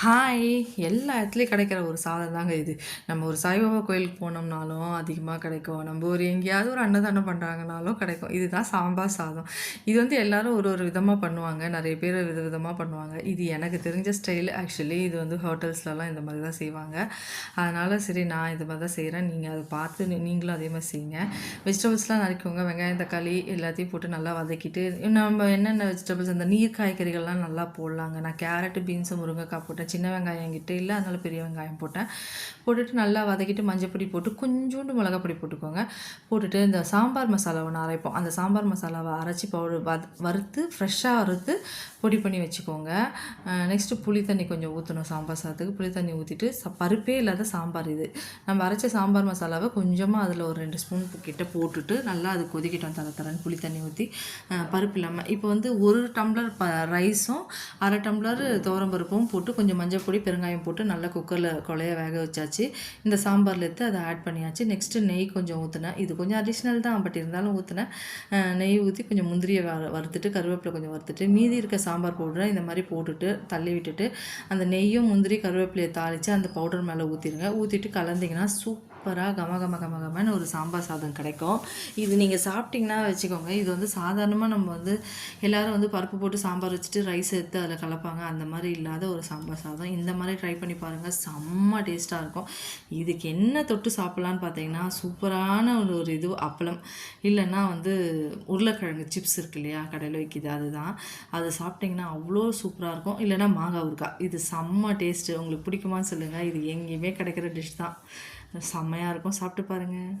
Hi எல்லா இடத்துலையும் கிடைக்கிற ஒரு சாதம் தாங்க இது. நம்ம ஒரு சாய்பாபா கோயிலுக்கு போனோம்னாலும் அதிகமாக கிடைக்கும். நம்ம ஒரு எங்கேயாவது ஒரு அன்னதானம் பண்ணுறாங்கனாலும் கிடைக்கும். இதுதான் சாம்பார் சாதம். இது வந்து எல்லோரும் ஒரு ஒரு விதமாக பண்ணுவாங்க. நிறைய பேர் வித விதமாக பண்ணுவாங்க. இது எனக்கு தெரிஞ்ச ஸ்டைல் ஆக்சுவலி இது வந்து ஹோட்டல்ஸ்லலாம் இந்த மாதிரி தான் செய்வாங்க. அதனால் சரி நான் இது மாதிரி தான் செய்கிறேன் நீங்கள் அதை பார்த்து நீங்களும் அதே மாதிரி செய்யுங்க. வெஜிடபிள்ஸ்லாம் நறுக்கோங்க வெங்காயம் தக்காளி எல்லாத்தையும் போட்டு நல்லா வதக்கிட்டு நம்ம என்னென்ன வெஜிடபிள்ஸ் அந்த நீர் காய்கறிகள்லாம் நல்லா போடலாங்க. நான் கேரட்டு பீன்ஸு முருங்கைக்காய் போட்டேன் சின்ன வெங்காயம் என்கிட்ட இல்லை அதனால் பெரிய வெங்காயம் போட்டேன். போட்டுட்டு நல்லா வதக்கிட்டு மஞ்சள் பொடி போட்டு கொஞ்சோண்டு மிளகா பொடி போட்டுக்கோங்க. போட்டுட்டு இந்த சாம்பார் மசாலா ஒன்று அரைப்போம். அந்த சாம்பார் மசாலாவை அரைச்சி பவுடர் வத வறுத்து ஃப்ரெஷ்ஷாக வறுத்து பொடி பண்ணி வச்சுக்கோங்க. நெக்ஸ்ட்டு புளி தண்ணி கொஞ்சம் ஊற்றணும் சாம்பார் சாதத்துக்கு. புளி தண்ணி ஊற்றிட்டு ச பருப்பே இல்லாத சாம்பார் இது. நம்ம அரைச்ச சாம்பார் மசாலாவை கொஞ்சமாக அதில் ஒரு ரெண்டு ஸ்பூன் கிட்ட போட்டுட்டு நல்லா அது கொதிக்கிட்டோம் தர தரன்னு புளி தண்ணி ஊற்றி பருப்பு இல்லாமல் இப்போ வந்து ஒரு டம்ளர் ப ரைஸும் அரை டம்ளர் பருப்பும் போட்டு கொஞ்சம் மஞ்சள் பொடி பெருங்காயம் போட்டு நல்லா குக்கரில் கொலைய வேக வச்சாச்சு. இந்த சாம்பாரில் எடுத்து அதை ஆட் பண்ணியாச்சு. நெக்ஸ்ட்டு நெய் கொஞ்சம் ஊற்றினேன் இது கொஞ்சம் அடிஷ்னல் தான் பட் இருந்தாலும் ஊற்றினேன் நெய் ஊற்றி கொஞ்சம் முந்திரியை வ வறுத்துட்டு கருவேப்பிலை கொஞ்சம் வறுத்துட்டு மீதி இருக்க சாம்பார் பவுடரை இந்த மாதிரி போட்டுட்டு தள்ளி விட்டுட்டு அந்த நெய்யும் முந்திரி கருவேப்பிலையை தாளித்து அந்த பவுடர் மேலே ஊற்றிடுங்க ஊற்றிட்டு கலந்திங்கன்னா சூப் சூப்பராக கம கம கம கமன்னு ஒரு சாம்பார் சாதம் கிடைக்கும். இது நீங்கள் சாப்பிட்டிங்கன்னா வச்சுக்கோங்க இது வந்து சாதாரணமாக நம்ம வந்து எல்லோரும் வந்து பருப்பு போட்டு சாம்பார் வச்சுட்டு ரைஸ் எடுத்து அதில் கலப்பாங்க. அந்த மாதிரி இல்லாத ஒரு சாம்பார் சாதம். இந்த மாதிரி ட்ரை பண்ணி பாருங்கள் செம்ம டேஸ்ட்டாக இருக்கும். இதுக்கு என்ன தொட்டு சாப்பிட்லான்னு பார்த்தீங்கன்னா சூப்பரான ஒரு ஒரு இது அப்பளம். இல்லைன்னா வந்து உருளைக்கிழங்கு சிப்ஸ் இருக்கு இல்லையா கடையில் வைக்கிது அதுதான். அதை சாப்பிட்டிங்கன்னா அவ்வளோ சூப்பராக இருக்கும். இல்லைன்னா மாங்காய் ஊறுக்காய் இது செம்ம டேஸ்ட்டு உங்களுக்கு பிடிக்குமான்னு சொல்லுங்கள் இது எங்கேயுமே கிடைக்கிற டிஷ் தான். செம்மையாக இருக்கும். சாப்பிட்டு பாருங்கள்